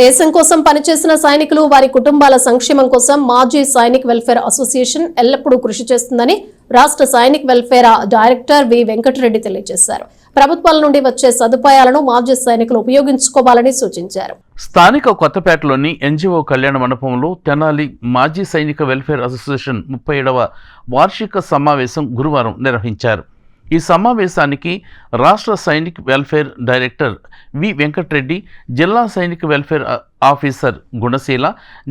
దేశం కోసం పనిచేసిన సైనికులు వారి కుటుంబాల సంక్షేమం కోసం మాజీ సైనిక్ వెల్ఫేర్ అసోసియేషన్ ఎల్లప్పుడూ కృషి చేస్తుందని రాష్ట్ర Sainik welfare director V Venkatareddy తెలియజేశారు. ప్రభుత్వాల నుండి వచ్చే సదుపాయాలను మాజీ సైనికులు ఉపయోగించుకోవాలని సూచించారు. స్థానిక కొత్తపేటలోని ఎన్జిఓ కళ్యాణ మండపంలో తెనాలి మాజీ సైనిక వెల్ఫేర్ అసోసియేషన్ ముప్పై ఏడవ వార్షిక సమావేశం గురువారం నిర్వహించారు. ఈ సమావేశానికి రాష్ట్ర Sainik welfare director V Venkatareddy జిల్లా సైనిక వెల్ఫేర్ ఆఫీసర్ గుణశీల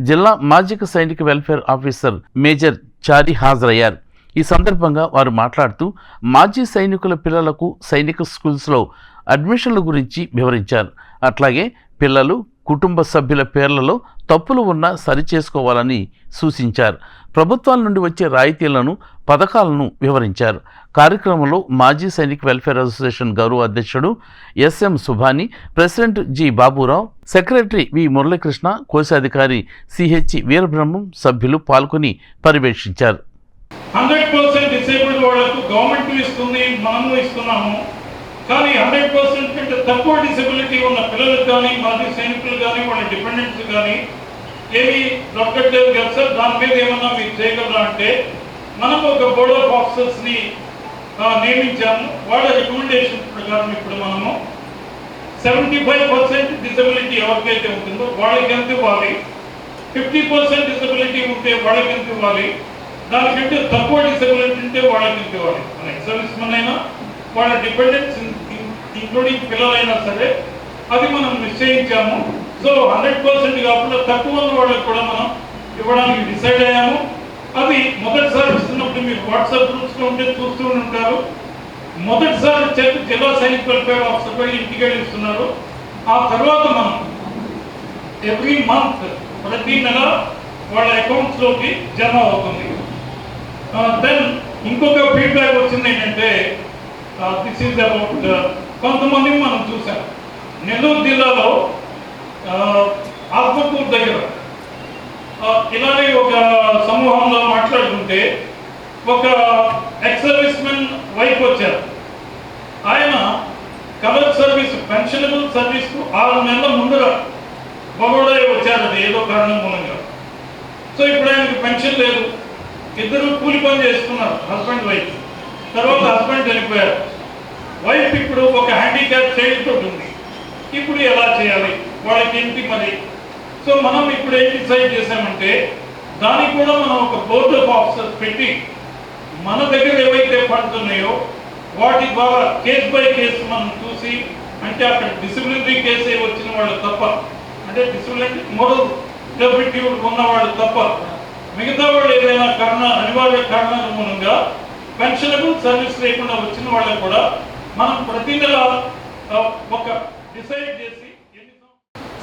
జిల్లా మాజిక సైనిక వెల్ఫేర్ ఆఫీసర్ మేజర్ చారి హాజరయ్యారు. ఈ సందర్భంగా వారు మాట్లాడుతూ మాజీ సైనికుల పిల్లలకు సైనిక స్కూల్స్లో అడ్మిషన్ల గురించి వివరించారు. అట్లాగే పిల్లలు కుటుంబ సభ్యుల పేర్లలో తప్పులు ఉన్నా సరిచేసుకోవాలని సూచించారు. ప్రభుత్వాల నుండి వచ్చే రాయితీలను పథకాలను వివరించారు. కార్యక్రమంలో మాజీ సైనిక్ వెల్ఫేర్ అసోసియేషన్ గౌరవ అధ్యక్షుడు SM Subhani president G Baburao secretary V Muralikrishna కోశాధికారి సిహెచ్ వీరబ్రహ్మం సభ్యులు పాల్గొని పర్యవేక్షించారు. హండ్రెడ్ పర్సెంట్ డిసేబుల్డ్ వాళ్ళకు గవర్నమెంట్ ఇస్తుంది మనము ఇస్తున్నాము. కానీ హండ్రెడ్ పర్సెంట్ కంటే తక్కువ డిసెబిలిటీ ఉన్న పిల్లలకు కానీ మాజీ సైనికులు కానీ వాళ్ళ డిపెండెంట్స్ కానీ ఏమి దొరకట్లేదు కదా సార్? దాని మీద ఏమన్నా మీరు చేయగలరా అంటే మనం ఒక బోర్డ్ ఆఫ్ ఆఫీసర్స్ని నియమించాము. వాళ్ళ రికమెండేషన్ ప్రకారం ఇప్పుడు మనము సెవెంటీ ఫైవ్ పర్సెంట్ డిసబిలిటీ ఎవరికైతే ఉంటుందో వాళ్ళకి ఎంత ఇవ్వాలి? ఫిఫ్టీ పర్సెంట్ డిసబిలిటీ ఉంటే వాళ్ళకి ఎంత ఇవ్వాలి? దానికంటే తక్కువ డిసబిలిటీ ఉంటే వాళ్ళకి ఎంత ఇవ్వాలి? మన ఎక్సర్వీస్ మన అయినా వాళ్ళ డిపెండెన్స్ ఇంక్లూడింగ్ పిల్లలైనా సరే అది మనం నిశ్చయించాము. సో హండ్రెడ్ పర్సెంట్ కాకుండా తక్కువ ఉన్న వాళ్ళకి కూడా మనం ఇవ్వడానికి డిసైడ్ అయ్యాము. అది మొదటిసారి ఇస్తున్నప్పుడు మీరు వాట్సాప్ గ్రూప్స్లో ఉంటే చూస్తూ ఉంటారు. మొదటిసారి చెక్ జిల్లా సైనిక వెల్ఫేర్ ఆఫీసర్ పై ఇంటికి వెళ్ళి ఇస్తున్నారు ఆ తర్వాత మనం ఎవ్రీ మంత్ ప్రతి నెల వాళ్ళ అకౌంట్స్లోకి జమ అవుతుంది. Uh, దెన్ ఇంకొక ఫీడ్బ్యాక్ వచ్చింది ఏంటంటే దిస్ ఈజ్ అబౌట్ కొంతమంది మనం చూసాం నెల్లూరు జిల్లాలో ఆత్మకూరు దగ్గర ఇలానే ఒక సమూహంలో మాట్లాడుతుంటే ఒక ఎక్స్ సర్వీస్ మెన్ వైఫ్ వచ్చారు. ఆయన కవర్ సర్వీస్ పెన్షనబుల్ సర్వీస్కు ఆరు నెలల ముందుగా బగోడా వచ్చారు. అది ఏదో కారణం మూలంగా. సో ఇప్పుడు ఆయనకి పెన్షన్ లేదు. ఇద్దరు కూలి పని చేస్తున్నారు హస్బెండ్ వైఫ్ తర్వాత హస్బెండ్ చనిపోయారు. ఇప్పుడు ఒక హ్యాండిక్యాప్ చైల్డ్ తోటి ఉంది. ఇప్పుడు ఎలా చేయాలి? వాళ్ళకి ఏంటి మరి సో మనం ఇప్పుడు ఏం డిసైడ్ చేసామంటే దానికి కూడా మనం ఒక బోర్డ్ ఆఫ్ ఆఫీసర్స్ పెట్టి మన దగ్గర ఏవైతే ఫండ్స్ ఉన్నాయో వాటి ద్వారా కేస్ బై కేసు మనం చూసి అంటే అక్కడ డిసిప్లినరీ కేసే వచ్చిన వాళ్ళు తప్ప అంటే డిసిప్లినరీ మోరల్ డెబిలిటీ ఉన్న వాళ్ళు తప్ప మిగతా వాళ్ళు ఏదైనా కారణ అనివార్య కారణాల మూలంగా పెన్షనబుల్ సర్వీస్ లేకుండా వచ్చిన వాళ్ళకు కూడా మనం ప్రతి నెల ఒక డిసైడ్ చేసి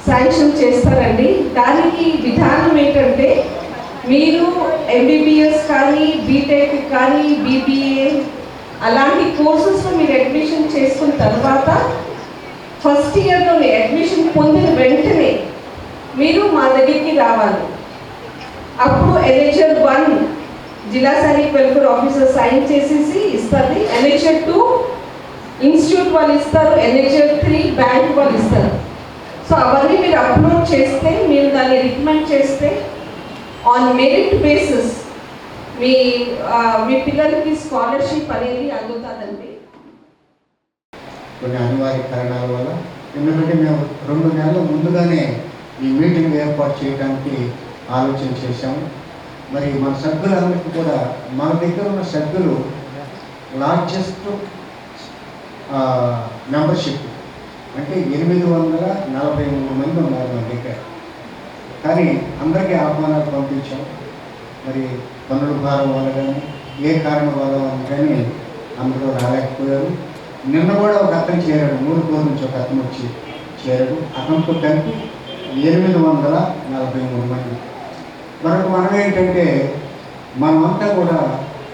శాంక్షన్ చేస్తారండి. దానికి విధానం ఏంటంటే మీరు ఎంబీబీఎస్ కానీ బీటెక్ కానీ బీబీఏ అలాంటి కోర్సెస్లో మీరు అడ్మిషన్ చేసుకున్న తర్వాత ఫస్ట్ ఇయర్లో అడ్మిషన్ పొందిన వెంటనే మీరు మా దగ్గరికి రావాలి. అప్పుడు ఎన్హెచ్ఆర్ వన్ జిల్లా సైనిక్ వెల్ఫేర్ ఆఫీసర్ సైన్ చేసేసి ఇస్తుంది. ఎన్హెచ్ఆర్ టూ ఇన్స్టిట్యూట్ వాళ్ళు ఇస్తారు ఎన్హెచ్ఎల్ త్రీ బ్యాంక్ వాళ్ళు ఇస్తారు. సో అవన్నీ మీరు అప్లోడ్ చేస్తే మీరు దాన్ని రికమెండ్ చేస్తే ఆన్ మెరిట్ బేసిస్ మీ మీ పిల్లలకి స్కాలర్షిప్ అనేది అందుతుందండి. కొన్ని అనివార్య కారణాల వల్ల ఎందుకంటే మేము రెండు నెలల ముందుగానే ఈ మీటింగ్ ఏర్పాటు చేయడానికి ఆలోచన చేశాము. మరి మన సభ్యులందరికీ కూడా మన దగ్గర ఉన్న సభ్యులు లార్జెస్ట్ మెంబర్షిప్ అంటే ఎనిమిది వందల నలభై మూడు మంది ఉన్నారు మన దగ్గర. కానీ అందరికీ ఆహ్వానాలు పంపించాం. మరి పనుల భారం వల్ల కానీ ఏ కారణం వల్ల కానీ అందరూ రాలేకపోయారు. నిన్న కూడా ఒక అతను చేరాడు మూడు కోరు నుంచి ఒక అతను వచ్చి చేరాడు. అతనితో కలిపి ఎనిమిది వందల నలభై మూడు మంది. మరొక మనం ఏంటంటే మనమంతా కూడా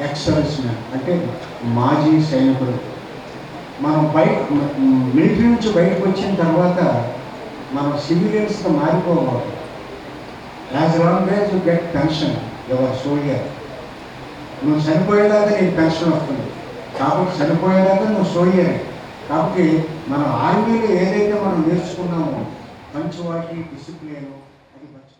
ఎక్స్ సర్వీస్ మ్యాన్ అంటే మాజీ సైనికులు. మనం బయట మిలిటరీ నుంచి బయటకు వచ్చిన తర్వాత మనం సివిలియన్స్గా మారిపోవాలి. As long as you get pension your soldier నువ్వు చనిపోయేదాకా నీకు పెన్షన్ వస్తుంది. కాబట్టి చనిపోయేదాకా నువ్వు సోల్జర్ కాబట్టి మనం ఆర్మీలో ఏదైతే మనం నేర్చుకున్నామో పంచువాటి డిసిప్లిన్ అది మంచి